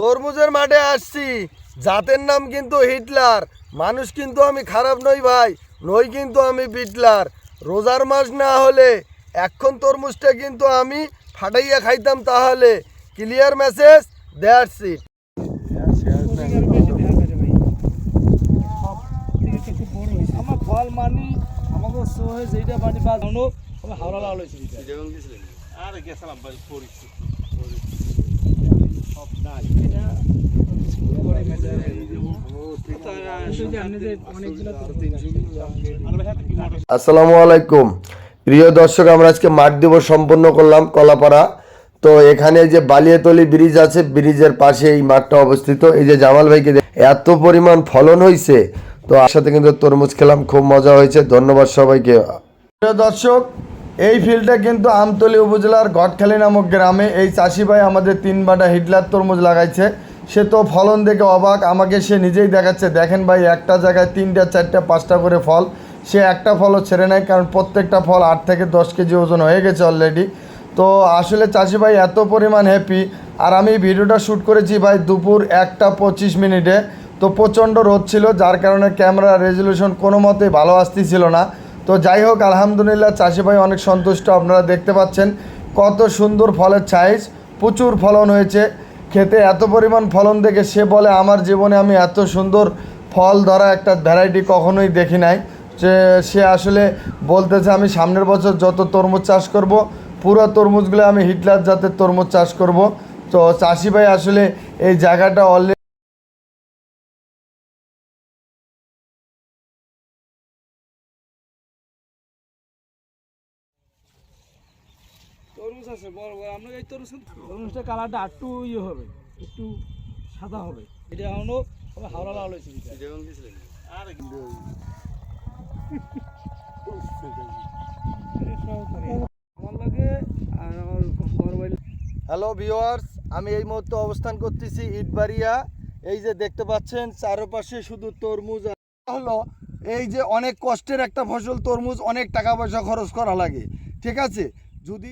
তরমুজের মাঠে আসছি। জাতের নাম কিন্তু হিটলার। মানুষ কিন্তু আমি খারাপ নই ভাই নই কিন্তু আমি বিটলার। রোজার মাস না হলে এখন তরমুজটা কিন্তু আমি ফাটাইয়া খাইতাম তাহলে। ক্লিয়ার মেসেজ দ্যাটস ইট আমার ফল মানি আমাকে সোহে যেটা বা ধনো আমি হাওড়া লাল হয়েছে আরে গেছিলাম ভাই পড়েছি। সব নাই। এটা আসসালামু আলাইকুম। প্রিয় দর্শক, আমরা আজকে মাঠ দিবস সম্পন্ন করলাম কলাপাড়া। তো এখানে যে বালিয়াতলি ব্রিজ আছে, ব্রিজের পাশে এই মাঠটা অবস্থিত। এই যে জামাল ভাইকে এত পরিমাণ ফলন হয়েছে তো আর সাথে কিন্তু তরমুজ খেলাম, খুব মজা হয়েছে। ধন্যবাদ সবাইকে। প্রিয় দর্শক, এই ফিল্ডটা কিন্তু আমতলী উপজেলার গটখালি নামক গ্রামে এই চাষি ভাই আমাদের তিন বাটা হিটলার তরমুজ লাগাইছে। সে তো ফলন দেখে অবাক, আমাকে সে নিজেই দেখাচ্ছে। দেখেন ভাই, একটা জায়গায় তিনটা, চারটা, পাঁচটা করে ফল। সে একটা ফলও ছেড়ে নেয়, কারণ প্রত্যেকটা ফল আট থেকে দশ কেজি ওজন হয়ে গেছে অলরেডি তো আসলে চাষি ভাই এত পরিমাণ হ্যাপি আর আমি ভিডিওটা শ্যুট করেছি ভাই দুপুর একটা পঁচিশ মিনিটে। তো প্রচণ্ড রোদ ছিল, যার কারণে ক্যামেরা রেজলিউশন কোনো মতেই ভালো আসতেছিল না। তো যাই হোক, আলহামদুলিল্লাহ চাষি ভাই অনেক সন্তুষ্ট, আপনারা দেখতে পাচ্ছেন। কত সুন্দর ফলের সাইজ প্রচুর ফলন হয়েছে। খেতে এত পরিমাণ ফলন দেখে সে বলে, আমার জীবনে আমি এত সুন্দর ফল ধরা একটা ভ্যারাইটি কখনোই দেখি নাই। যে সে আসলে বলতেছে, আমি সামনের বছর যত তরমুজ চাষ করব, পুরো তরমুজগুলো আমি হিটলার জাতের তরমুজ চাষ করব। তো চাষি ভাই আসলে এই জায়গাটা অলরেডি তরমুজ আছে বড় বড়। আমরা এই তরমুজ তরমুজটা কালারটা একটু ইয়ে হবে একটু সাদা হবে। এটা এখনও হাওড়া লাল হয়েছে এটা আমার লাগে আর আমার বড় ভাই হ্যালো ভিওয়ার্স আমি এই মুহূর্তে অবস্থান করতেছি ইটবাড়িয়া। এই যে দেখতে পাচ্ছেন চারপাশে শুধু তরমুজ হলো এই যে অনেক কষ্টের একটা ফসল তরমুজ অনেক টাকা পয়সা খরচ করা লাগে। ঠিক আছে? যদি